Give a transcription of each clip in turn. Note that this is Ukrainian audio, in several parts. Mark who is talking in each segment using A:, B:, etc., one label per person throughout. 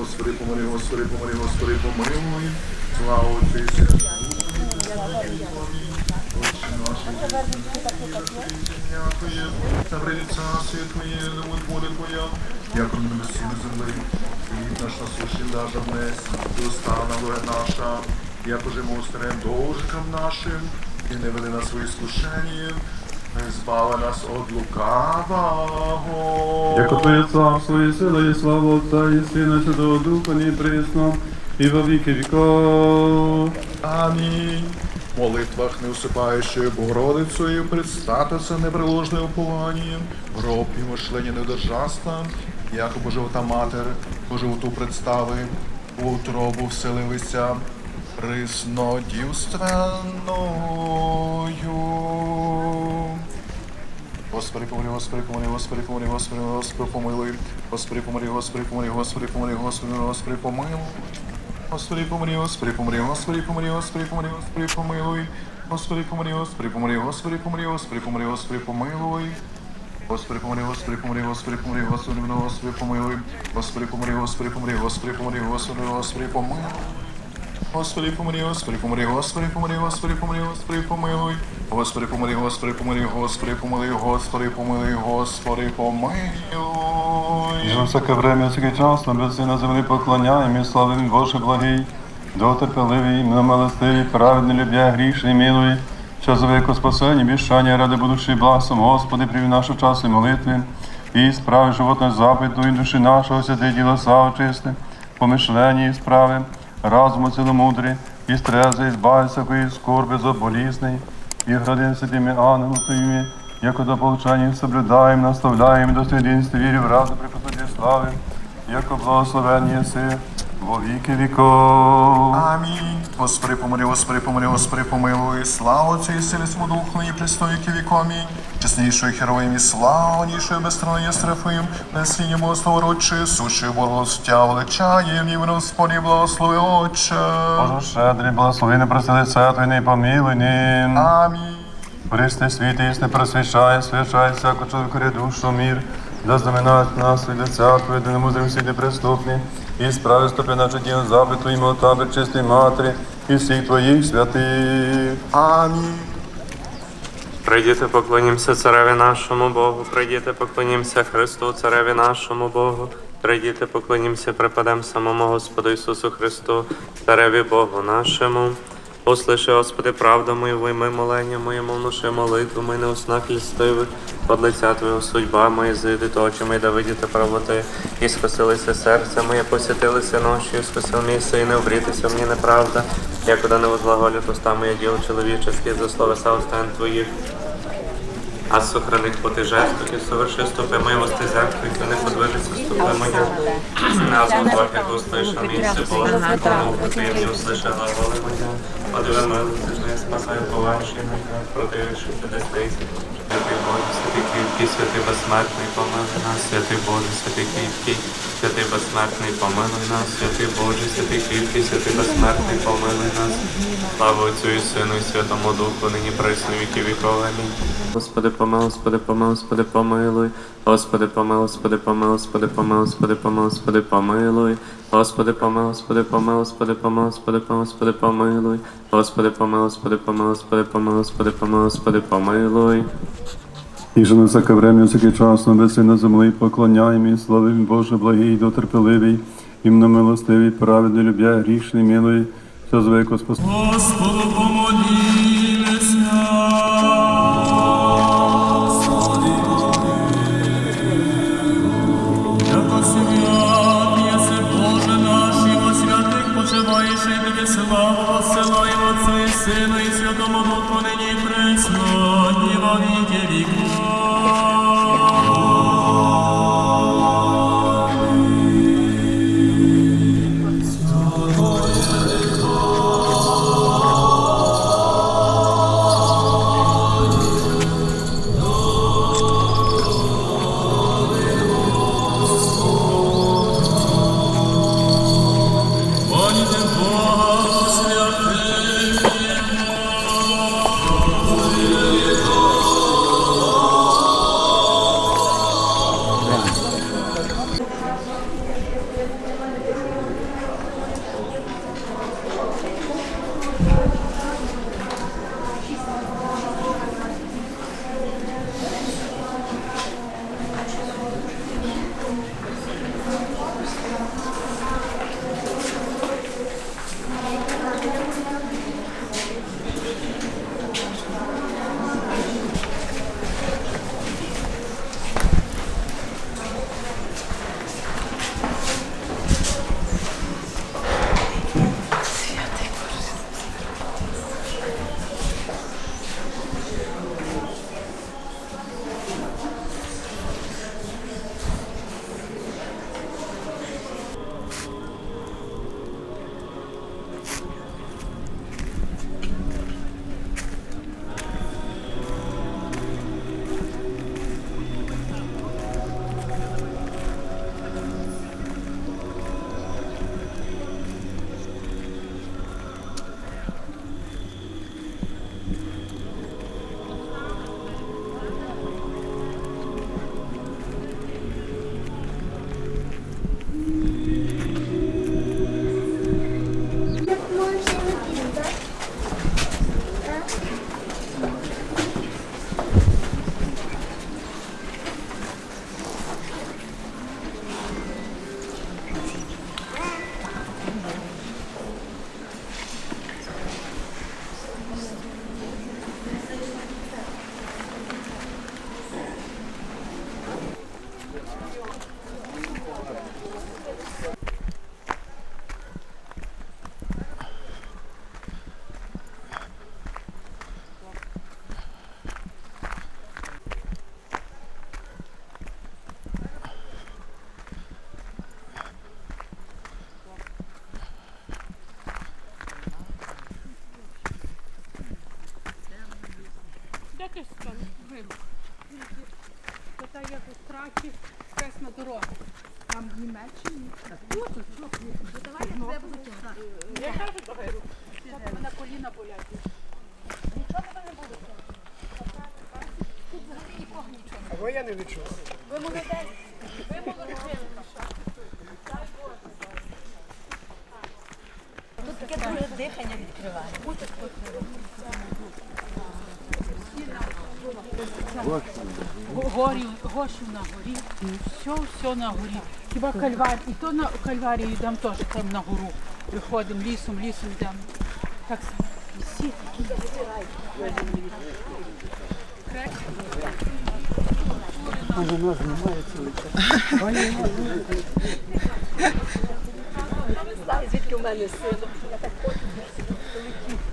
A: Господи, помилуй, Господи, помилуй, Господи, помилуй. Слава Отцю і Сину. Дякую. Та прийде царствие Твоє, Твоя, як на небесі на землі. Хліб наш насущний даж наша, як уже ми должникам нашим, і не веди нас свої скушення, не збави нас от лукавого.
B: Яко Твоє царство і сила, і слава Отця, і Сина, Святого Духа, ні присно, і во віки віков.
A: Амінь. В молитвах не усипаючою Богородицею предстатися неприложним упованням, гроб і мишлення недержаста, як Божовта матер, Божовту представи, у утробу вселилися приснодівственною. Господи, помилуй, Господи, помилуй, Господи, помилуй, Господи, Господи, помилуй. Господи, помилуй, Господи, помилуй, Господи, помилуй, Господи, Господи, помилуй. Господи, помилуй, Господи, помилуй, Господи, помилуй, Господи, помилуй, Господи, помилуй. Господи, помилуй, Господи, помилуй, Господи, помилуй, Господи, помилуй, Господи, помилуй. Господи, помилуй, Господи, помилуй, Господи, помилуй, Господи, помилуй, Господи, помилуй. Господи, помилуй, Господи, помилуй, Господи, помилуй, Господи, Господи, помилуй. Господи, помилуй, Господи, помилуй, Господи, помилуй, Господи, помилуй, Господи, помилуй. Господи, помилуй, Господи, помилуй, Господи, помилуй, Господи, помилуй, Господи, помилуй.
B: І на всяке время, всякий час, на безці на землі поклоняємо і славимо Боже благий, дотерпеливий, милостивий, праведний, любя, грішний, милуй, за веко спасення, віщання, ради будучи бласом, Господи, привів нашу час і молитви, і справи животне запиту, і душі нашого, святи діла очисти, помишлення і справи, разуму ціломудрі, і стрези, і збави всякої скорби, заболісний, і градин святими ангелами Твоїми, яко до повчання соблюдаємо, наставляємо до свідинства вірі в раду посуді слави, яко благословення єси во віки віков.
A: Амінь. Господи, помилуй, Господи, помилуй, Господи, помилуй. Слава Отцю і силі свому Духу, і пристоїки віку. Амінь. Чеснішою героєм і славнішою безстраною Серафим, несління Богослова Отче, сущою Богословтя величає, в Господі благослови Отче.
B: Боже щедрий, благослови, не прости лице Твоє, не помилуй ним.
A: Амінь.
B: Христи світи, існе просвіщає, свячає всяку чоловікові душу мір, да знаменать нас від не мудрим світи преступні, і справи стопи наші діям запиту, і табір чистої матері, і всіх Твоїх святих.
A: Амінь.
C: Прийдіте, поклонімося цареві нашому Богу, прийдіте, поклонімося Христу, цареві нашому Богу, прийдіте, поклонімося, припадем самому Господу Ісусу Христу, цареві Богу нашому. Услиши, Господи, правду мою, вийми молення моєму, внуши молитву, ми не уснах лістивих, под лиця Твого судьба моя, зиди, то очі мої да видіти правоти, і скосилися серце моє, посітилися ночі, і скосил мій син, обрітися мені неправда, якода не возглаголють уста моє діло чоловічеське, за словеса устан Твоїх. А сохраних поти і соверши стопи милости зеркви, і не подвижиться стопи моя. А звук як услиша місце Боже, тому приємні услиша глаголи моя. Не спасаю поважі, найкрай протививши тебе стейся. Святий Боже, святий кріпкий, святий безсмертний, помилуй нас, святий Боже, святий кріпкий, святий безсмертний, помилуй нас, святий Боже, святий кріпкий, святий безсмертний, помилуй нас. Слава Отцю і Сину і Святому Духу, нині присно віки віков. Амінь. Господи, помилуй, Господи, помилуй, Господи, помилуй. Господи, помилуй, Господи, помилуй, Господи, помилуй, Господи, помилуй, Господи, помилуй. Господи, помилуй, Господи, помилуй, Господи, помилуй, Господи, помилуй, Господи, помилуй. Господи, помилуй, Господи, помилуй, Господи, помилуй, Господи, помилуй, Господи, помилуй.
B: І же на всяке время, всякий час, на веси на землі поклоняємо і слави Боже благий, дотерпеливий, і милостивий, праведний, любя, грішний, милий, все звико спас.
D: Господу помолімся.
E: Так як у страхі кресна дорога. Там в Німеччині. Тут, тут, тут. Давай я тебе буду Я кажу, давай руку. От мене коліна болять. Нічого тебе не буде. Тут взагалі нікого нічого.
F: Або я не відчув.
E: Ви молодець. Ви молодці.
G: Тут таке друге дихання відкриває.
E: Горі, гоші на горі, все, все на горі. Хіба кальвар, і то на кальварію йдемо теж там на гору. Приходимо лісом, лісом йдемо. Так. Всі такі.
G: Знаю, звідки в мене син.
H: Найчесніша,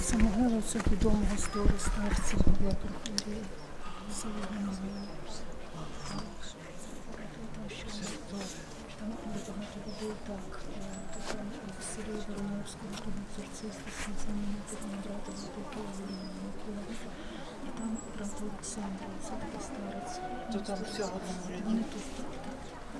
I: Це могила цього відомого стору старця. Це його могила. Там дуже багато людей так. е, то Там тут екзорциста. І там Олександр, це такий старець. То там всього Вони тут.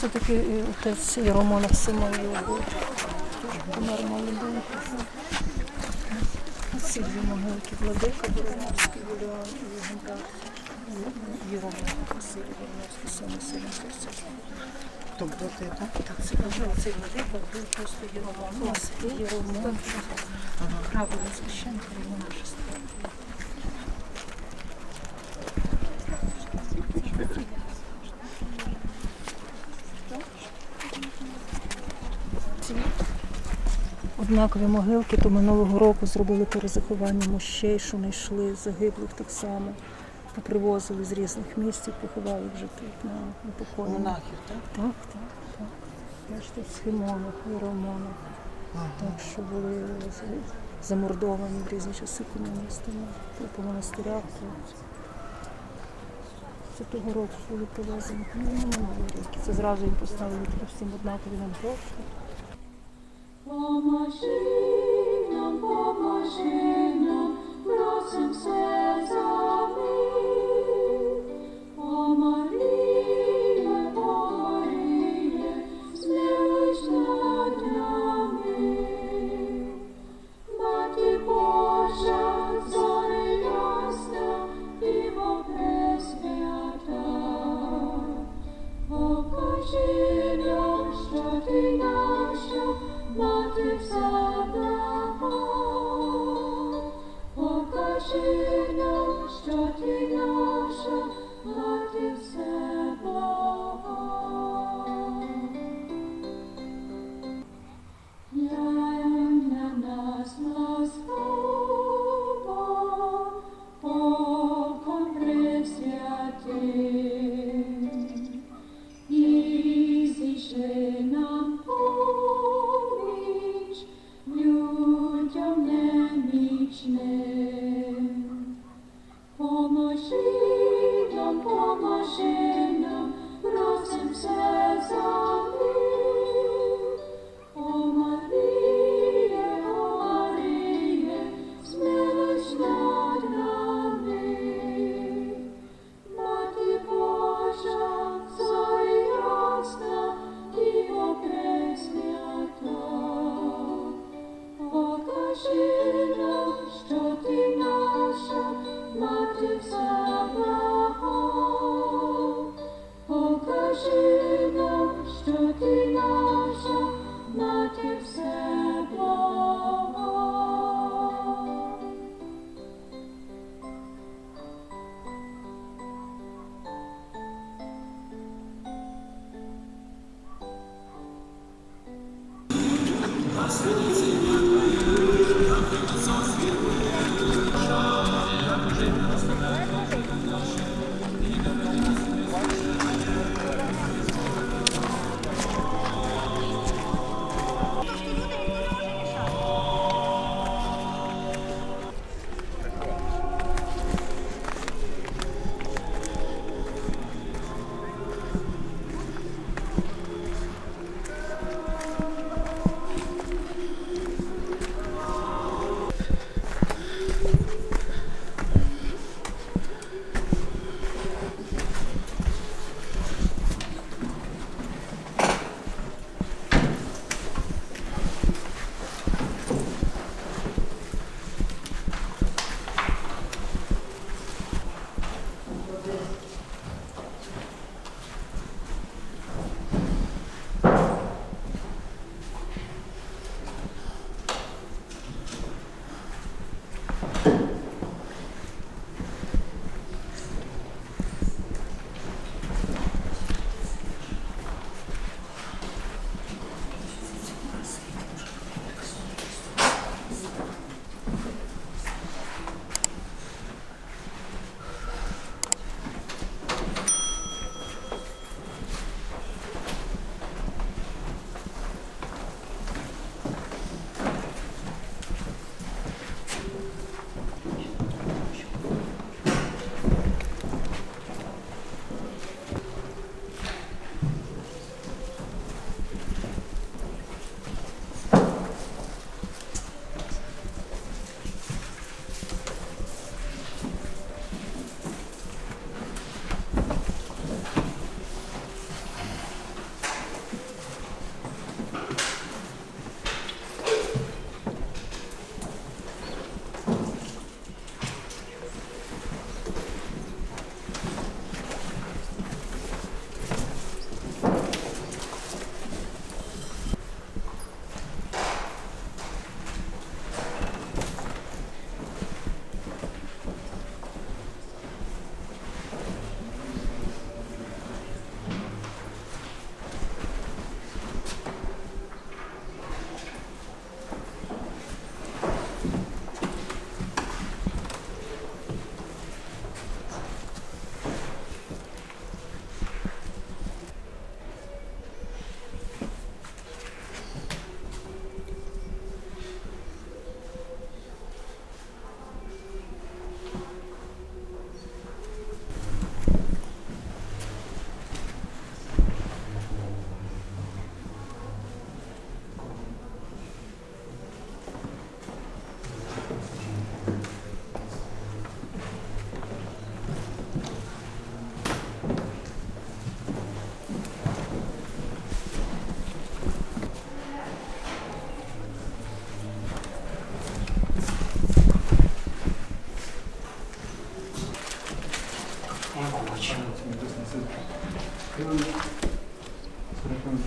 I: Це такий е, отець Романа Симонів був. Помер молодий. ці дві могилки Владика Боровський, Юліан і його брат Єромонко Василь Боровський, саме сильний серця.
E: Тобто ти, так?
I: Так, це вже цей Владика був просто Єромонко, Єромонко, правильно священник, Єромонашество. Однакові могилки, то минулого року зробили перезаховання мощей, що не йшли, загиблих так само. Попривозили з різних місць і поховали вже тут на, на покої.
E: Монахів, так?
I: Так, так, так. Бачите, схемонах, іеромонах. Так, що були замордовані в різні часи комуністами, по монастирях. То... Це того року були привезені. Ну, не минулий рік. Це зразу їм поставили такі всім однакові нам гроші.
H: Поможи нам, поможи нам, просим все за мир.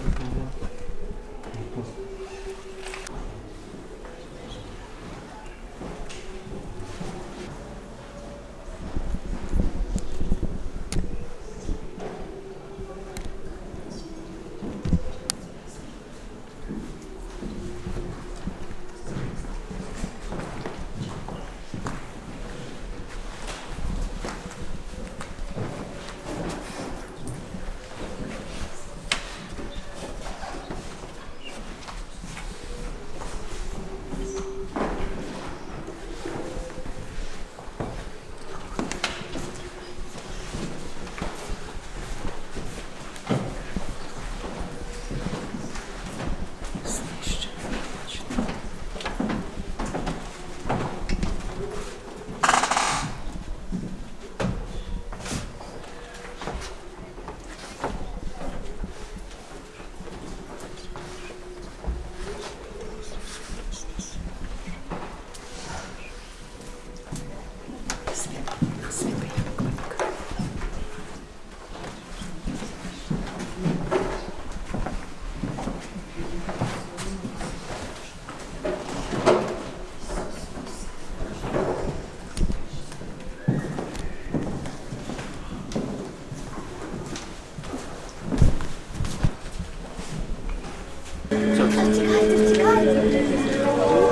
H: Thank you.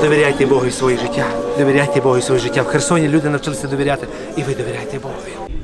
F: Довіряйте Богу і своє життя. Довіряйте Богу і своє життя. В Херсоні люди навчилися довіряти, і ви довіряйте Богу.